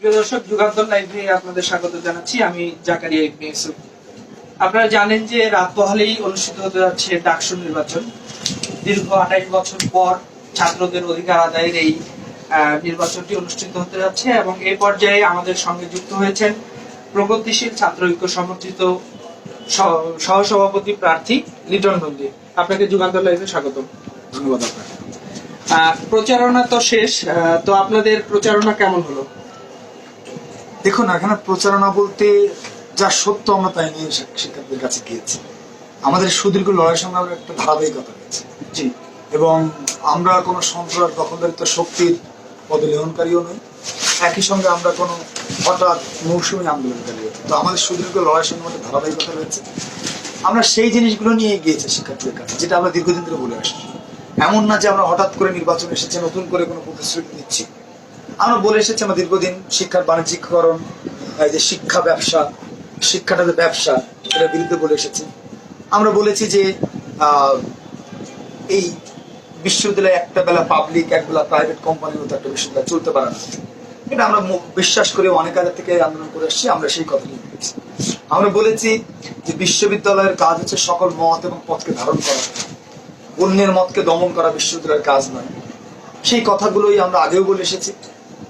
প্রিয় দর্শক যুগান্তর লাইভে আপনাদের স্বাগত জানাচ্ছি। আমি জাকারিয়া ইবনে ইউসুফ আপনারা জানেন যে রাত পহালেই অনুষ্ঠিত হতে যাচ্ছে ডাকসু নির্বাচন। দীর্ঘ আঠাইশ বছর পর ছাত্রদের অধিকার আদায়ের এই নির্বাচনটি অনুষ্ঠিত হতে যাচ্ছে এবং এই পর্যায়ে আমাদের সঙ্গে যুক্ত হয়েছেন প্রগতিশীল ছাত্র ঐক্য সমর্থিত সহ- সহসভাপতি প্রার্থী লিটন নন্দী। আপনাকে যুগান্তর লাইভে স্বাগত ধন্যবাদ আপনাকে। আহ, প্রচারণা তো শেষ তো আপনাদের প্রচারণা কেমন হলো? দেখুন এখানে প্রচারণা বলতে যা সত্য আমরা তাই নিয়ে শিক- শিক্ষার্থীদের কাছে গিয়েছি। আমাদের সুদীর্ঘ লড়াই সংগ্রামের একটা ধারাবাহিকতা রয়েছে। জি। এবং আমরা কোনো সন্ত্রাস দখলদারিত্ব শক্তির পদলেহনকারীও নই। একই সঙ্গে আমরা কোনো হঠাৎ মৌসুমী আন্দোলনকারীও নই। তো আমাদের সুদীর্ঘ লড়াই সংগ্রামের একটা ধারাবাহিকতা রয়েছে। আমরা সেই জিনিসগুলো নিয়ে গিয়েছি শিক্ষার্থীদের কাছে যেটা আমরা দীর্ঘদিন ধরে বলে আসছি। এমন না যে আমরা হঠাৎ করে নির্বাচন এসেছে নতুন করে কোনো প্রতিশ্রুতি দিচ্ছি। আমরা বলে এসেছি আমরা দীর্ঘদিন শিক্ষার বাণিজ্যিকরণ, এই যে শিক্ষা ব্যবসা, শিক্ষাটা যে ব্যবসা এটার বিরুদ্ধে বলে এসেছি। আমরা বলেছি যে এই বিশ্ববিদ্যালয়ে একটা বেলা পাবলিক এক বেলা প্রাইভেট কোম্পানির মতো একটা বিশ্ববিদ্যালয় চলতে পারে না। এটা আমরা বিশ্বাস করে অনেক আগে থেকে আন্দোলন করে আসছি, আমরা সেই কথা নিয়ে আমরা বলেছি যে বিশ্ববিদ্যালয়ের কাজ হচ্ছে সকল মত এবং পথকে ধারণ করা। অন্যের মতকে দমন করা বিশ্ববিদ্যালয়ের কাজ নয়। সেই কথাগুলোই আমরা আগেও বলে এসেছি।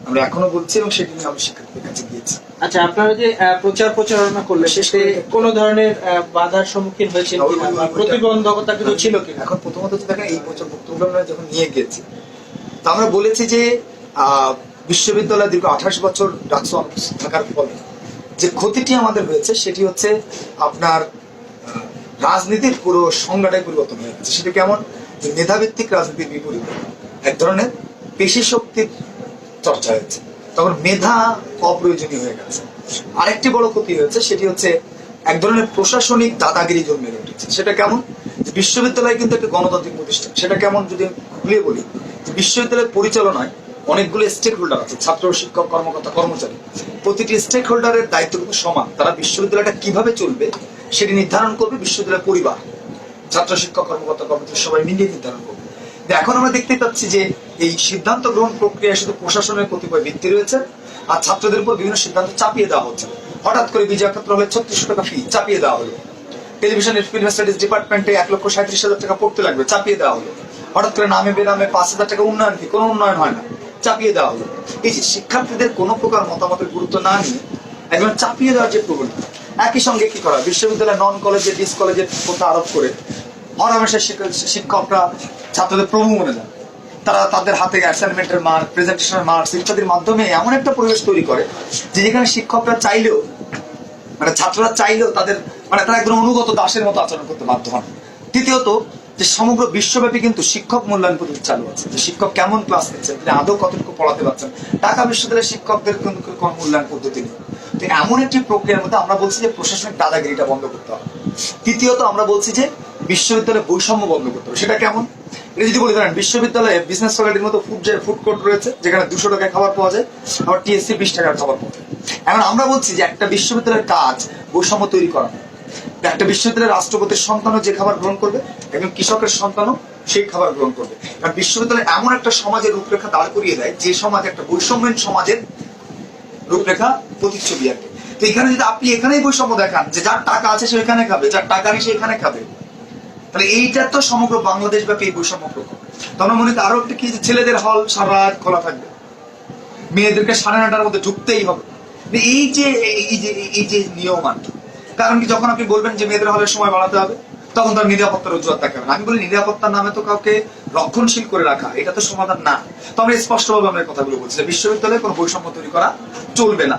আমরা এখনও বলছি এবং সেটি নিয়ে আমরা শিক্ষার্থীদের কাছে গিয়েছি। আচ্ছা আপনারা যে প্রচার প্রচারণা করলেন করে- কোনো ধরনের বাধার সম্মুখীন হয়েছিল প্রতিবন্ধকতা কিছু ছিল কিনা? এখন প্রথমত হচ্ছে দেখেন এই বছর বক্তব্য আমরা যখন নিয়ে গিয়েছি তা আমরা বলেছি যে বিশ্ববিদ্যালয় দীর্ঘ আঠাশ বছর ডাকসু থাকার ফলে যে ক্ষতিটি আমাদের হয়েছে সেটি হচ্ছে আপনার রাজনীতির পুরো সংজ্ঞাটাই পরিবর্তন হয়ে গেছে। সেটা কেমন? মেধাভিত্তিক রাজনীতির বিপরীতে। এক ধরনের পেশি শক্তির চর্চা হয়েছে তখন মেধা অপ্রয়োজনীয় হয়ে গেছে। আরেকটি বড় ক্ষতি হয়েছে, সেটি হচ্ছে এক ধরনের প্রশাসনিক দাদাগিরি জন্মে উঠেছে সেটা কেমন? বিশ্ববিদ্যালয় কিন্তু একটা গণতান্ত্রিক প্রতিষ্ঠান। সেটা কেমন যদি আমি খুলে বলি বিশ্ববিদ্যালয়ের পরিচালনায় অনেকগুলো স্টেক হোল্ডার আছে, ছাত্র, শিক্ষক, কর্মকর্তা, কর্মচারী। প্রতিটি স্টেক হোল্ডারের দায়িত্ব কিন্তু সমান। তারা বিশ্ববিদ্যালয়টা কীভাবে চলবে, সেটি নির্ধারণ করবে বিশ্ববিদ্যালয়ের পরিবার। ছাত্র, শিক্ষক, কর্মকর্তা, কর্মচারী সবাই মিলিয়ে নির্ধারণ করবে। এখন আমরা দেখতে পাচ্ছি যে এই সিদ্ধান্ত গ্রহণ প্রক্রিয়ায় শুধু প্রশাসনের কতিপয় ভিত্তি রয়েছে আর ছাত্রদের উপর বিভিন্ন সিদ্ধান্ত চাপিয়ে দেওয়া হচ্ছে। হঠাৎ করে বিজয় হলে ছত্রিশশো টাকা ফি চাপিয়ে দেওয়া হলো। টেলিভিশন ফিল্ম স্টাডিজ ডিপার্টমেন্টে এক লক্ষ সাঁত্রিশ হাজার টাকা পড়তে লাগবে, চাপিয়ে দেওয়া হলো। হঠাৎ করে নামে বেনামে পাঁচ হাজার টাকা উন্নয়ন ফি কোনো উন্নয়ন হয় না, চাপিয়ে দেওয়া হলো। এই যে শিক্ষার্থীদের কোনো প্রকার মতামতের গুরুত্ব না নিয়ে একজন চাপিয়ে দেওয়ার যে প্রবণতা, একই সঙ্গে কি করা? বিশ্ববিদ্যালয় নন কলেজে ডিস কলেজের কথা আরোপ করে হরহামেশা শিক্ষকরা ছাত্রদের প্রভু মনে যান তারা তাদের হাতে অ্যাসাইনমেন্টের মার্ক প্রেজেন্টেশনের মার্কস ইত্যাদির মাধ্যমে এমন একটা পরিবেশ তৈরি করে যে যেখানে শিক্ষকরা চাইলেও মানে ছাত্ররা চাইলেও তাদের মানে তারা একদম অনুগত দাসের মতো আচরণ করতে বাধ্য হন। দ্বিতীয়ত, যে সমগ্র বিশ্বব্যাপী কিন্তু শিক্ষক মূল্যায়ন পদ্ধতি চালু আছে। যে শিক্ষক কেমন ক্লাস নিচ্ছেন তিনি আদৌ কতটুকু পড়াতে পারছেন, ঢাকা বিশ্ববিদ্যালয়ের শিক্ষকদের কিন্তু কোনো মূল্যায়ন পদ্ধতি নেই। তো এমন একটি প্রক্রিয়ার মধ্যে আমরা বলছি যে প্রশাসনিক দাদাগিরিটা বন্ধ করতে হবে। তৃতীয়ত আমরা বলছি যে বিশ্ববিদ্যালয়ে বৈষম্য বন্ধ করতে হবে। সেটা কেমন? এটা যদি বলি ধরেন বিশ্ববিদ্যালয়ে বিজনেস ফ্যাকাল্টির মতো ফুড যে ফুড কোর্ট রয়েছে, যেখানে দুশো টাকায় খাবার পাওয়া যায়, আবার টিএসসি বিশ টাকার খাবার পাওয়া যায়। এখন আমরা বলছি যে একটা বিশ্ববিদ্যালয়ের কাজ বৈষম্য তৈরি করা। একটা বিশ্ববিদ্যালয়ের রাষ্ট্রপতির সন্তানও যে খাবার গ্রহণ করবে, একজন কৃষকের সন্তানও সেই খাবার গ্রহণ করবে। কারণ বিশ্ববিদ্যালয় এমন একটা সমাজের রূপরেখা দাঁড় করিয়ে দেয়, যে সমাজ একটা বৈষম্যহীন সমাজের রূপরেখা প্রতিচ্ছবি আর তো এখানে যদি আপনি এখানেই বৈষম্য দেখান, যে যার টাকা আছে সে এখানে খাবে, যার টাকা নেই সে এখানে খাবে তাহলে এইটা তো সমগ্র বাংলাদেশ ব্যাপী এই বৈষম্য প্রকোপ। তো মনে করি আরও একটা কি ছেলেদের হল সারা রাত খোলা থাকবে। মেয়েদেরকে সাড়ে নটার মধ্যে ঢুকতেই হবে। মানে এই যে এই যে এই যে নিয়ম আর কি। কারণ কি যখন আপনি বলবেন যে মেয়েদের হলের সময় বাড়াতে হবে, তখন তার নিরাপত্তার অজুহাত দেখাবে আমি বলি নিরাপত্তার নামে তো কাউকে রক্ষণশীল করে রাখা, এটা তো সমাধান না। তো আমরা স্পষ্টভাবে আমরা কথাগুলো বলছি বিশ্ববিদ্যালয়ে কোনো বৈষম্য তৈরি করা চলবে না।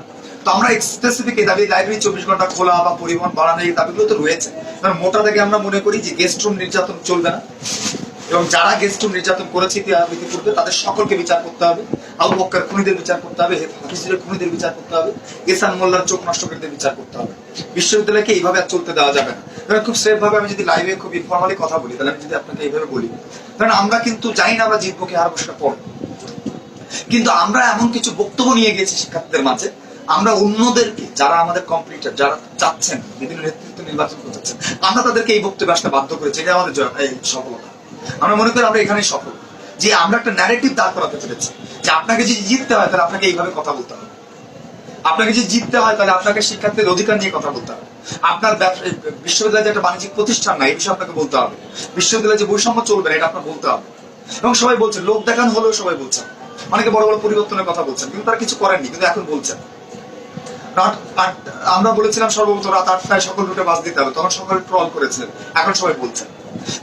তো আমরা স্পেসিফিক দাবি লাইব্রেরি চব্বিশ ঘণ্টা খোলা বা পরিবহন বাড়ানো এই দাবিগুলো তো রয়েছে। কারণ মোটা থেকে আমরা মনে করি যে গেস্ট রুম নির্যাতন চলবে না। এবং যারা গেস্ট রুম নির্যাতন করেছে ইতি- ইতিপূর্বে তাদের সকলকে বিচার করতে হবে। আবু বক্কর খুনিদের বিচার করতে হবে হাফিজের খুনিদের বিচার করতে হবে, এসান মোল্লার চোখ নষ্টকারীদের বিচার করতে হবে। বিশ্ববিদ্যালয়কে এইভাবে আর চলতে দেওয়া যাবে না। ধরেন, খুব সেফ ভাবে আমি যদি লাইভে খুব ইনফর্মালি কথা বলি, তাহলে আমি যদি আপনাকে এইভাবে বলি। কারণ আমরা কিন্তু জানি না আমরা জিতবো কি হারবো সেটা পর। কিন্তু আমরা এমন কিছু বক্তব্য নিয়ে গেছি শিক্ষার্থীদের মাঝে আমরা অন্যদেরকে, যারা আমাদের কম্পিটিটর যারা চাচ্ছেন বিভিন্ন নেতৃত্ব নির্বাচন করতেছেন, আমরা তাদেরকে এই বক্তব্য আসতে বাধ্য করেছি। এটা আমাদের সফলতা। আমরা মনে করি আমরা এখানেই সফল। যে আমরা একটা ন্যারেটিভ দাঁড় করাতে পেরেছি যে আপনাকে যদি জিততে হয়, তাহলে আপনাকে এইভাবে কথা বলতে হবে। আপনাকে যদি জিততে হয়, তাহলে আপনাকে শিক্ষার্থীদের অধিকার নিয়ে কথা বলতে হবে। আপনার বিশ্ববিদ্যালয় যে একটা বাণিজ্যিক প্রতিষ্ঠান না এই বিষয়ে আপনাকে বলতে হবে। বিশ্ববিদ্যালয়ে যে বৈষম্য চলবে না, এটা আপনার বলতে হবে। এবং সবাই বলছে, লোক দেখান হলেও সবাই বলছেন অনেকে বড় বড় পরিবর্তনের কথা বলছেন, কিন্তু তারা কিছু করেননি, কিন্তু এখন বলছেন। আমরা বলেছিলাম সর্বপ্রথম রাত আটটায় সকল রুটে বাস দিতে হবে, তখন সকলে ট্রল করেছিলেন এখন সবাই বলছেন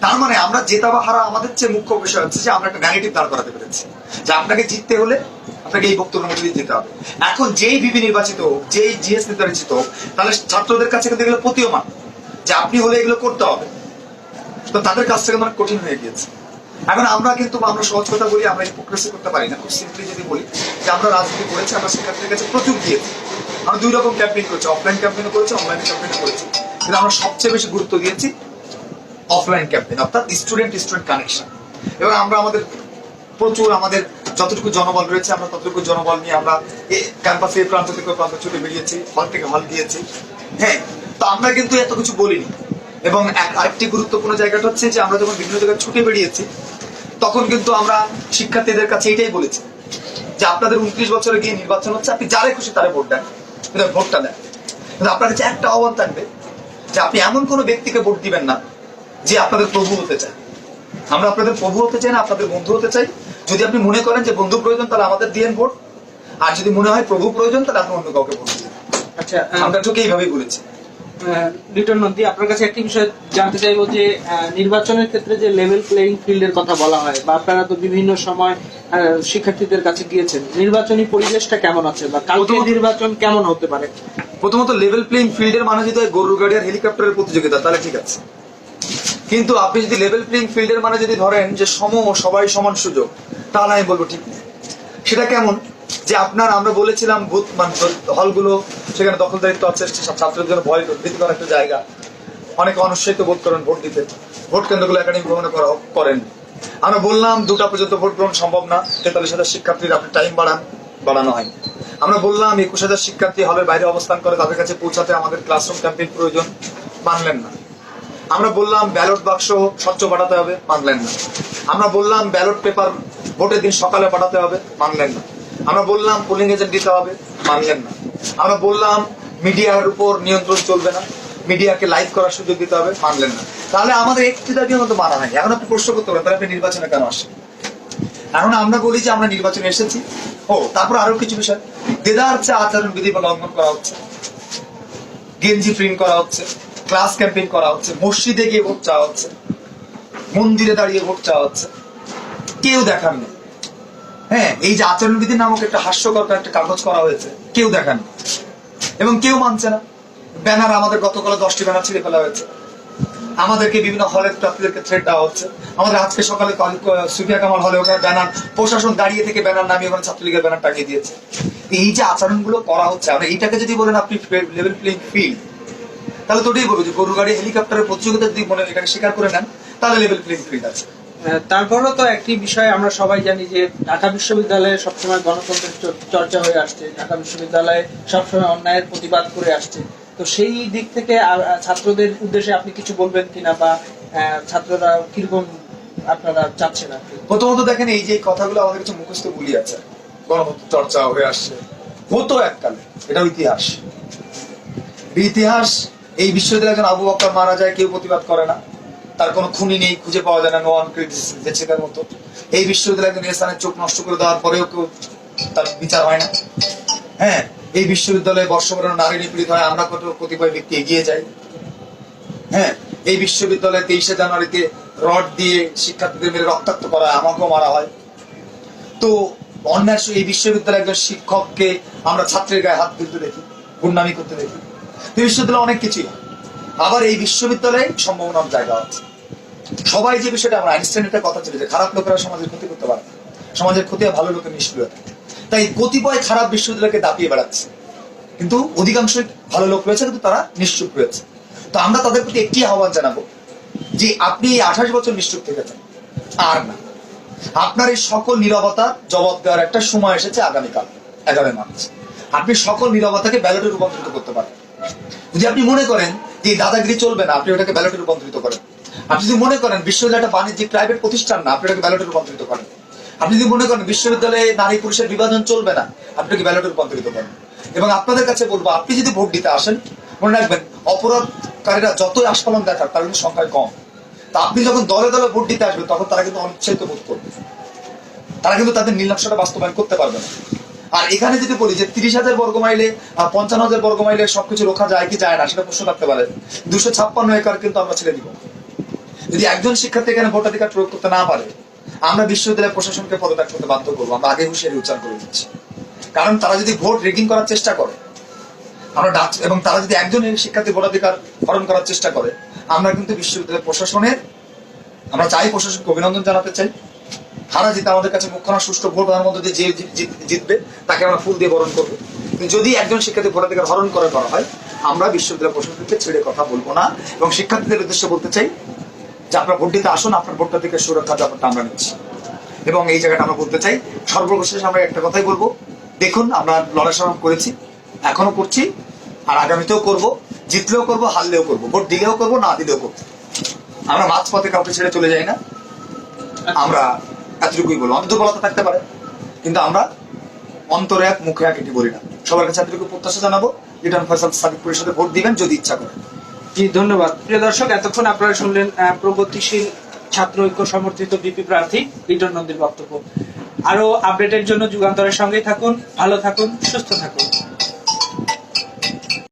তার মানে আমরা জেতা বা হারা আমাদের চেয়ে মুখ্য বিষয় হচ্ছে যে আমরা একটা ন্যারেটিভ দাঁড় করাতে পেরেছি, যে আপনাকে জিততে হলে আপনাকে এই বক্তব্যের মধ্যে দিয়ে যেতে হবে। এখন যেই বিবি নির্বাচিত হোক, যেই জিএস নির্বাচিত হোক, তাহলে ছাত্রদের কাছে কিন্তু এগুলো প্রতীয়মান, যে আপনি হলে এগুলো করতে হবে। তো তাদের কাছ থেকে অনেক কঠিন হয়ে গিয়েছে। এখন আমরা কিন্তু, আমরা সহজ কথা বলি, আমরা হিপোক্রেসি করতে পারি না। খুব সিম্পলি যদি বলি যে আমরা রাজনীতি করেছি, আমরা শিক্ষার্থীদের কাছে প্রচুর দিয়েছি। আমরা দুই রকম ক্যাম্পেইন করেছি অফলাইন ক্যাম্পেইনও করেছি অনলাইন ক্যাম্পেইনও করেছি। কিন্তু আমরা সবচেয়ে বেশি গুরুত্ব দিয়েছি অফলাইন ক্যাম্পেইন অর্থাৎ স্টুডেন্ট স্টুডেন্ট কানেকশন এবং আমরা আমাদের প্রচুর আমাদের যতটুকু জনবল রয়েছে, আমরা ততটুকু জনবল নিয়ে আমরা ক্যাম্পাসে প্রান্ত থেকে প্রান্ত ছুটে বেরিয়েছি হল থেকে হল গিয়েছি। হ্যাঁ তো আমরা কিন্তু এত কিছু বলিনি। এবং আরেকটি গুরুত্বপূর্ণ জায়গাটা হচ্ছে যে আমরা যখন বিভিন্ন জায়গায় ছুটে বেরিয়েছি, তখন কিন্তু আমরা শিক্ষার্থীদের কাছে এটাই বলেছি যে আপনাদের উনত্রিশ বছরে গিয়ে নির্বাচন হচ্ছে আপনি যারে খুশি তারে ভোট দেন। কিন্তু ভোটটা দেন কিন্তু আপনার কাছে একটা আহ্বান থাকবে যে আপনি এমন কোনো ব্যক্তিকে ভোট দিবেন না যে আপনাদের প্রভু হতে চায়। আমরা আপনাদের প্রভু হতে চাই না আপনাদের বন্ধু হতে চাই। যদি আপনি মনে করেন যে বন্ধু প্রয়োজন তাহলে আমাদের দিয়েন ভোট। আর যদি মনে হয় প্রভু প্রয়োজন তাহলে আপনি অন্য কাউকে ভোট দিন। আচ্ছা আমরা তোকে এইভাবেই বলেছি। লিটন নন্দী আপনার কাছে একটি বিষয় জানতে চাইব যে নির্বাচনের ক্ষেত্রে যে লেভেল প্লেইং ফিল্ডের কথা বলা হয় বা আপনারা তো বিভিন্ন সময় শিক্ষার্থীদের কাছে গিয়েছেন নির্বাচনী পরিবেশটা কেমন আছে বা কালকে নির্বাচন কেমন হতে পারে? প্রথমত লেভেল প্লেইং ফিল্ডের মানে যদি গরুর গাড়ি আর হেলিকপ্টারের প্রতিযোগিতা তাহলে ঠিক আছে। কিন্তু আপনি যদি লেভেল প্লেইং ফিল্ডের মানে যদি ধরেন যে সম সবাই সমান সুযোগ তাহলে আমি বলব ঠিক নেই। সেটা কেমন? যে আপনার, আমরা বলেছিলাম বুথ মানে হলগুলো, সেখানে দখলদারিত্ব আছে ছাত্রদের জন্য ভয় ভীতিকর একটা জায়গা। অনেকে অনুৎসাহিত বোধ করেন, ভোট দিতে। ভোট কেন্দ্রগুলো একাডেমিক ভবনে করা, করেন। আমরা বললাম, দুটা পর্যন্ত ভোট গ্রহণ সম্ভব না, তেতাল্লিশ হাজার শিক্ষার্থীর আপনি টাইম বাড়ান, বাড়ানো হয়। আমরা বললাম, একুশ হাজার শিক্ষার্থী হলের বাইরে অবস্থান করে তাদের কাছে পৌঁছাতে আমাদের ক্লাসরুম ক্যাম্পেইন প্রয়োজন, মানলেন না। আমরা বললাম ব্যালট বাক্স স্বচ্ছ পাঠাতে হবে, মানলেন না। আমরা বললাম ব্যালট পেপার ভোটের দিন সকালে পাঠাতে হবে, মানলেন না। আমরা বললাম পোলিং এজেন্ট দিতে হবে, মানলেন না। আমরা বললাম মিডিয়ার উপর নিয়ন্ত্রণ চলবে না, মিডিয়াকে লাইভ করার সুযোগ দিতে হবে, মানলেন না। তাহলে আমাদের একটি দাবি মতো মানা হয়নি এখন আপনি প্রশ্ন করতে পারেন, তাহলে আপনি নির্বাচনে কেন আসেন এখন আমরা বলি যে আমরা নির্বাচনে এসেছি। ও, তারপর আরও কিছু বিষয়। দেদার চেয়ে আচরণ বিধি লঙ্ঘন করা হচ্ছে। গেঞ্জি প্রিন্ট করা হচ্ছে। ক্লাস ক্যাম্পেইন করা হচ্ছে। মসজিদে গিয়ে ভোট চাওয়া হচ্ছে। মন্দিরে দাঁড়িয়ে ভোট চাওয়া হচ্ছে। কেউ দেখার নেই। হ্যাঁ এই যে আচরণবিধি নামক একটা হাস্যকর একটা কাগজ করা হয়েছে, কেউ দেখেন এবং কেউ মানছে না। ব্যানার আমাদের গতকালে দশটি ব্যানার ছিঁড়ে ফেলা হয়েছে। আমাদেরকে বিভিন্ন হলের প্রার্থীদেরকে থ্রেট দেওয়া হচ্ছে। আমাদের আজকে সকালে কল- সুফিয়া কামাল হলে ওখানে ব্যানার, প্রশাসন দাঁড়িয়ে থেকে ব্যানার নামিয়ে ওখানে ছাত্রলীগের ব্যানার টাঙিয়ে দিয়েছে। এই যে আচরণগুলো করা হচ্ছে আমরা এইটাকে যদি বলেন আপনি লেভেল প্লেইং ফিল্ড তাহলে তো ওটাই বলব যে গরু গাড়ি হেলিকপ্টারের প্রতিযোগিতা যদি মনে এটাকে স্বীকার করে নেন, তাহলে লেভেল প্লেইং ফিল্ড আছে। তারপরেও তো একটি বিষয় আমরা সবাই জানি যে ঢাকা বিশ্ববিদ্যালয়ে সবসময় গণতন্ত্রের চর্চা হয়ে আসছে, ঢাকা বিশ্ববিদ্যালয়ে সবসময় অন্যায়ের প্রতিবাদ করে আসছে। তো সেই দিক থেকে ছাত্রদের উদ্দেশ্যে আপনি কিছু বলবেন কিনা বা ছাত্ররা কীরকম আপনারা চাচ্ছেন আর প্রথমত দেখেন, এই যে কথাগুলো আমাদের কাছে মুখস্থ বলি আছে, গণতন্ত্র চর্চা হয়ে আসছে, হতো এককালে এটাও ইতিহাস। ইতিহাস, এই বিশ্ববিদ্যালয়ে একজন আবু বক্কর মারা যায়, কেউ প্রতিবাদ করে না। তার কোনো খুনি নেই, খুঁজে পাওয়া যায় না নো ওয়ান জেছিকার মতো। এই বিশ্ববিদ্যালয়ে একজন স্থানের চোখ নষ্ট করে দেওয়ার পরেও কেউ তার বিচার হয় না। হ্যাঁ এই বিশ্ববিদ্যালয়ে বর্ষবরণ নারী নিপীড়িত হয়, আমরা কত কতিপয় ব্যক্তি এগিয়ে যাই। হ্যাঁ এই বিশ্ববিদ্যালয়ে তেইশে জানুয়ারিতে রড দিয়ে শিক্ষার্থীদের মেরে রক্তাক্ত করা হয় আমাকেও মারা হয়। তো, অন্যায় এই বিশ্ববিদ্যালয়ের একজন শিক্ষককে আমরা ছাত্রের গায়ে হাত তুলতে দেখি, গুন্ডামি করতে দেখি। বিশ্ববিদ্যালয়ে অনেক কিছুই হয়। আবার এই বিশ্ববিদ্যালয়ে সম্ভাবনার জায়গা আছে। সবাই যে বিষয়টা আমরা আইনস্টাইনের কথা ছিল যে খারাপ লোকেরা সমাজের ক্ষতি করতে পারে সমাজের ক্ষতি ভালো লোকের নিষ্ক্রিয়তা তাই কতিপয় খারাপ বিশ্ববিদ্যালয়কে দাপিয়ে বেড়াচ্ছে। কিন্তু অধিকাংশই ভালো লোক রয়েছে, কিন্তু তারা নিশ্চুপ রয়েছে। তো আমরা তাদের প্রতি একটি আহ্বান জানাব, যে আপনি এই আঠাশ বছর নিশ্চুপ থেকেছেন আর না। আপনার এই সকল নিরবতা জবাব দেওয়ার একটা সময় এসেছে আগামীকাল, এগারোই মার্চ। আপনি সকল নিরবতাকে ব্যালটে রূপান্তরিত করতে পারেন। যদি আপনি মনে করেন যে দাদাগিরি চলবে না, আপনি ওটাকে ব্যালটে রূপান্তরিত করেন। আপনি যদি মনে করেন বিশ্ববিদ্যালয় একটা বাণিজ্যিক প্রাইভেট প্রতিষ্ঠান না, আপনি ওটাকে ব্যালটে রূপান্তরিত করেন। আপনি যদি মনে করেন বিশ্ববিদ্যালয়ে নারী পুরুষের বিভাজন চলবে না, আপনি ওটাকে ব্যালটে রূপান্তরিত করেন। এবং আপনাদের কাছে বলব, আপনি যদি ভোট দিতে আসেন, মনে রাখবেন, অপরাধকারীরা যতই আস্ফলন দেখার তার কিন্তু সংখ্যায় কম। তা আপনি যখন দলে দলে ভোট দিতে আসবেন, তখন তারা কিন্তু অনিচ্ছায়িত বোধ করবে। তারা কিন্তু তাদের নীলাক্ষটা বাস্তবায়ন করতে পারবে না। আর এখানে যদি বলি যে তিরিশ হাজার বর্গ মাইলে পঞ্চান্ন হাজার বর্গ মাইলে সবকিছু রোখা যায় কি যায় না, সেটা প্রশ্ন থাকতে পারে। দুশো ছাপ্পান্ন একর কিন্তু আমরা ছেড়ে দিব। যদি একজন শিক্ষার্থী এখানে ভোটাধিকার প্রয়োগ করতে না পারে, আমরা বিশ্ববিদ্যালয় প্রশাসনকে পদত্যাগ করতে বাধ্য করব। আমরা আগে হুঁশিয়ারি উচ্চারণ করে দিচ্ছি। কারণ তারা যদি ভোট রেগিং করার চেষ্টা করে, আমরা ডাক এবং তারা যদি একজন শিক্ষার্থী ভোটাধিকার হরণ করার চেষ্টা করে, আমরা কিন্তু বিশ্ববিদ্যালয় প্রশাসনের, আমরা চাই প্রশাসনকে অভিনন্দন জানাতে চাই। হারা জিতে আমাদের কাছে মুখ্যমন্ত্রী সুষ্ঠু ভোট মধ্যে দিয়ে যে জিতবে, তাকে আমরা ফুল দিয়ে বরণ করব। যদি একজন শিক্ষার্থী ভোটাধিকার হরণ করে করা হয়, আমরা বিশ্ববিদ্যালয় প্রশাসনকে ছেড়ে কথা বলব না। এবং শিক্ষার্থীদের উদ্দেশ্যে বলতে চাই যে আপনার ভোট দিতে আসুন, আপনার ভোটটা থেকে সুরক্ষার ব্যাপারটা আমরা নিচ্ছি। এবং এই জায়গাটা আমরা বলতে চাই, সর্বশেষ আমরা একটা কথাই বলব। দেখুন, আমরা লড়াই করেছি এখনও করছি, আর আগামীতেও করব। জিতলেও করব, হারলেও করব। ভোট দিলেও করব, না দিলেও করব। আমরা মাঝপথে কাউকে ছেড়ে চলে যাই না। আমরা এতটুকুই বলব। অন্তত বলা তো থাকতে পারে, কিন্তু আমরা অন্তরে এক, মুখে এক এটি বলি না। সবার কাছে এতটুকু প্রত্যাশা জানাব, রিটার্ন ফয়সাল সাকিব পরিষদে ভোট দিবেন, যদি ইচ্ছা করেন জি, ধন্যবাদ। প্রিয় দর্শক, এতক্ষণ আপনারা শুনলেন প্রগতিশীল ছাত্র ঐক্য সমর্থিত বিপি প্রার্থী লিটন নন্দীর বক্তব্য। আরও আপডেটের জন্য যুগান্তরের সঙ্গেই থাকুন, ভালো থাকুন, সুস্থ থাকুন।